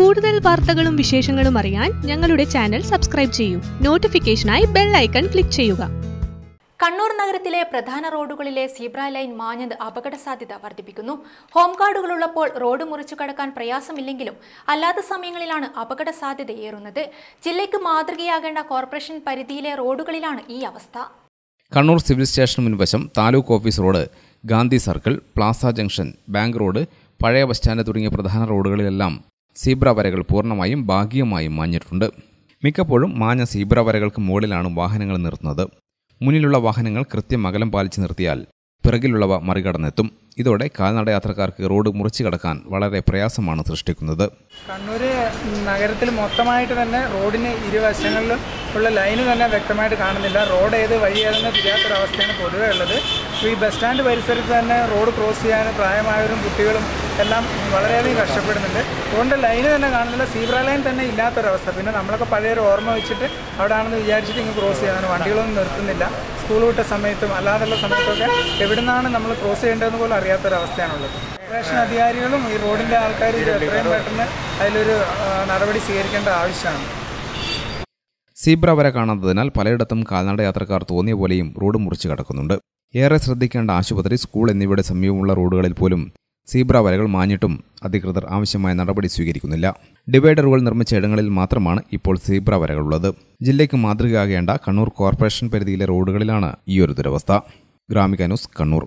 കൂടുതൽ വാർത്തകളും വിശേഷങ്ങളും അറിയാൻ ഞങ്ങളുടെ ചാനൽ സബ്സ്ക്രൈബ് ചെയ്യൂ. നോട്ടിഫിക്കേഷനായി ബെൽ ഐക്കൺ ക്ലിക്ക് ചെയ്യുക. കണ്ണൂർ നഗരത്തിലെ പ്രധാന റോഡുകളിലെ സീബ്ര ലൈൻ മാഞ്ഞത് അപകട സാധ്യത വർദ്ധിപ്പിക്കുന്നു. ഹോം ഗാർഡുകളുള്ളപ്പോൾ റോഡ് മുറിച്ചു കടക്കാൻ പ്രയാസമില്ലെങ്കിലും അല്ലാത്ത സമയങ്ങളിലാണ് അപകട സാധ്യത ഏറുന്നത്. ജില്ലയ്ക്ക് മാതൃകയാകേണ്ട കോർപ്പറേഷൻ പരിധിയിലെ റോഡുകളിലാണ് ഈ അവസ്ഥ. കണ്ണൂർ സിവിൽ സ്റ്റേഷന് മുൻവശം taluk office road Gandhi circle plaza junction bank road പഴയ ബസ് സ്റ്റാൻഡ് തുടങ്ങിയ പ്രധാന റോഡുകളിലെല്ലാം സീബ്ര വരകൾ പൂർണമായും ഭാഗികമായും മാഞ്ഞിട്ടുണ്ട്. മിക്കപ്പോഴും മാഞ്ഞ സീബ്ര വരകൾക്ക് മുകളിലാണ് വാഹനങ്ങൾ നിർത്തുന്നത്. മുന്നിലുള്ള വാഹനങ്ങൾ കൃത്യം അകലം പാലിച്ച് നിർത്തിയാൽ പിറകിലുള്ളവ മറികടന്നെത്തും. ഇതോടെ കാൽനട യാത്രക്കാർക്ക് റോഡ് മുറിച്ചു കടക്കാൻ വളരെ പ്രയാസമാണ് സൃഷ്ടിക്കുന്നത്. കണ്ണൂർ നഗരത്തിൽ മൊത്തമായിട്ട് തന്നെ റോഡിന് ഇരുവശങ്ങളിലും ഉള്ള ലൈന് തന്നെ വ്യക്തമായിട്ട് കാണുന്നില്ല. റോഡ് ഏത് വഴി ഏതെന്ന് തിരിയാത്തൊരവസ്ഥയാണ് പൊതുവേ ഉള്ളത്. ഈ ബസ് സ്റ്റാൻഡ് പരിസരത്ത് തന്നെ റോഡ് ക്രോസ് ചെയ്യാൻ പ്രായമായവരും കുട്ടികളും എല്ലാം വളരെയധികം കഷ്ടപ്പെടുന്നുണ്ട്. റോഡിന്റെ ലൈന് തന്നെ കാണുന്നില്ല. സീബ്ര ലൈൻ തന്നെ ഇല്ലാത്തൊരവസ്ഥ. പിന്നെ നമ്മളൊക്കെ പഴയൊരു ഓർമ്മ വെച്ചിട്ട് അവിടെ ആണെന്ന് വിചാരിച്ചിട്ട് ഇങ്ങ് ക്രോസ് ചെയ്യാൻ വണ്ടികളൊന്നും നിർത്തുന്നില്ല. സ്കൂൾ വിട്ട സമയത്തും അല്ലാതുള്ള സമയത്തൊക്കെ എവിടുന്നാണ് നമ്മൾ ക്രോസ് ചെയ്യേണ്ടതെന്ന് പോലും അറിയാത്തൊരവസ്ഥയാണുള്ളത്. കോർപ്പറേഷൻ അധികാരികളും ഈ റോഡിന്റെ ആൾക്കാരും ഇത് എത്രയും പെട്ടെന്ന് അതിലൊരു നടപടി സ്വീകരിക്കേണ്ട ആവശ്യമാണ്. സീബ്ര വരെ കാണാത്തതിനാൽ പലയിടത്തും കാൽനട യാത്രക്കാർ തോന്നിയ പോലെയും റോഡ് മുറിച്ച് കടക്കുന്നുണ്ട്. ഏറെ ശ്രദ്ധിക്കേണ്ട ആശുപത്രി സ്കൂൾ എന്നിവയുടെ സമീപമുള്ള റോഡുകളിൽ പോലും സീബ്ര വരകൾ മാഞ്ഞിട്ടും അധികൃതർ ആവശ്യമായ നടപടി സ്വീകരിക്കുന്നില്ല. ഡിവൈഡറുകൾ നിർമ്മിച്ച ഇടങ്ങളിൽ മാത്രമാണ് ഇപ്പോൾ സീബ്ര വരകളുള്ളത് ജില്ലയ്ക്ക് മാതൃകയാകേണ്ട കണ്ണൂർ കോർപ്പറേഷൻ പരിധിയിലെ റോഡുകളിലാണ് ഈ ഒരു ദുരവസ്ഥ. ഗ്രാമിക ന്യൂസ് കണ്ണൂർ.